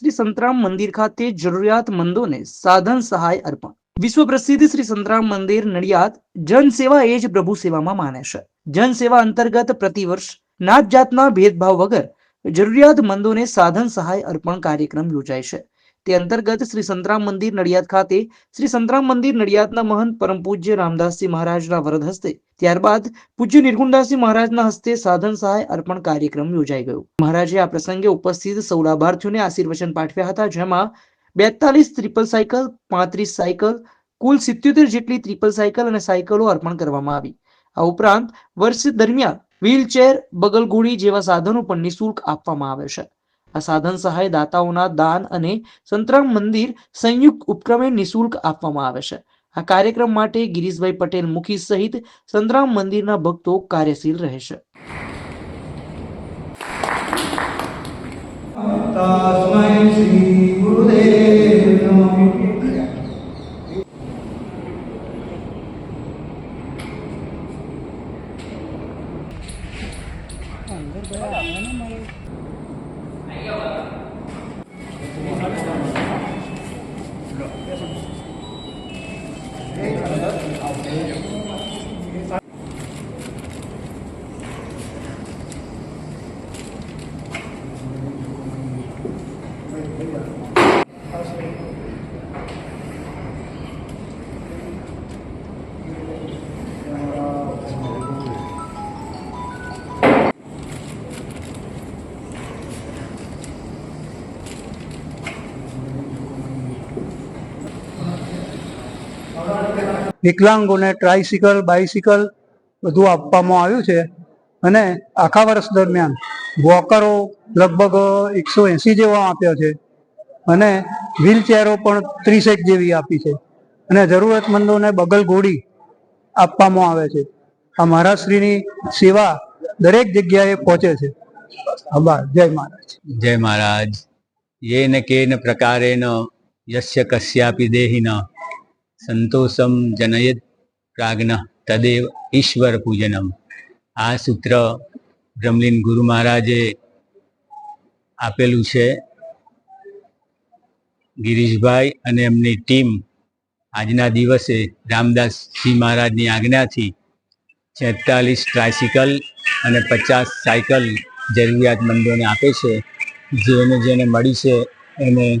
શ્રી સંતરામ મંદિર ખાતે જરૂરિયાતમંદોને સાધન સહાય અર્પણ. વિશ્વ પ્રસિદ્ધ શ્રી સંતરામ મંદિર નડિયાદ જન સેવા એ જ પ્રભુ સેવામાં માને છે. જન સેવા અંતર્ગત પ્રતિવર્ષ નાત જાતના ભેદભાવ વગર જરૂરિયાતમંદોને સાધન સહાય અર્પણ કાર્યક્રમ યોજાય છે. તે અંતર્ગત શ્રી સંતરામ મંદિર નડિયાદ ખાતે શ્રી સંતરામ મંદિર નડિયાદના મહંત પરમ પૂજ્ય રામદાસજી મહારાજના વરદ હસ્તે, ત્યારબાદ પૂજ્ય નિર્ગુણદાસજી મહારાજના હસ્તે સાધન સહાય અર્પણ કાર્યક્રમ યોજાઈ ગયો. મહારાજે આ પ્રસંગે ઉપસ્થિત સૌ લાભાર્થીઓને આશીર્વચન પાઠવ્યા હતા, જેમાં બેતાલીસ ટ્રિપલ સાયકલ, પાંત્રીસ સાયકલ, કુલ સિત્યોતેર જેટલી ટ્રિપલ સાયકલ અને સાયકલો અર્પણ કરવામાં આવી. આ ઉપરાંત વર્ષ દરમિયાન વ્હીલચેર બગલગુડી જેવા સાધનો પણ નિઃશુલ્ક આપવામાં આવે છે. આ સાધન સહાય દાતાઓના દાન અને સંતરામ મંદિર સંયુક્ત ઉપક્રમે નિઃશુલ્ક આપવામાં આવે છે. આ કાર્યક્રમ માટે ગિરીશભાઈ પટેલ મુખી સહિત સંતરામ મંદિરના ભક્તો કાર્યશીલ રહેશે તસ્મૈ શ્રી Thank you. વિકલાંગોને ટ્રાયસિકલ બાઇસિકલ બધું આપવામાં આવ્યું છે અને આખા વર્ષ દરમિયાન વોકરો લગભગ એકસો એંસી જેવા આપ્યા છે અને વ્હીલચેરો પણ ત્રીસેક જેવી આપી છે અને જરૂરતમંદોને બગલ ઘોડી આપવામાં આવે છે આ મહારાજશ્રીની સેવા દરેક જગ્યાએ પહોંચે છે આભાર જય મહારાજ જય મહારાજ येन केन प्रकारेण यस्य कस्यापि देहिन સંતોષમ જનયત પ્રાજ્ઞ તદેવ ઈશ્વર પૂજનમ. આ સૂત્ર બ્રહ્મલીન ગુરુ મહારાજે આપેલું છે. ગિરીશભાઈ અને એમની ટીમ આજના દિવસે રામદાસજી મહારાજની આજ્ઞાથી છેતાલીસ ટ્રાયસિકલ અને પચાસ સાયકલ જરૂરિયાતમંદોને આપે છે. જેને જેને મળી છે એને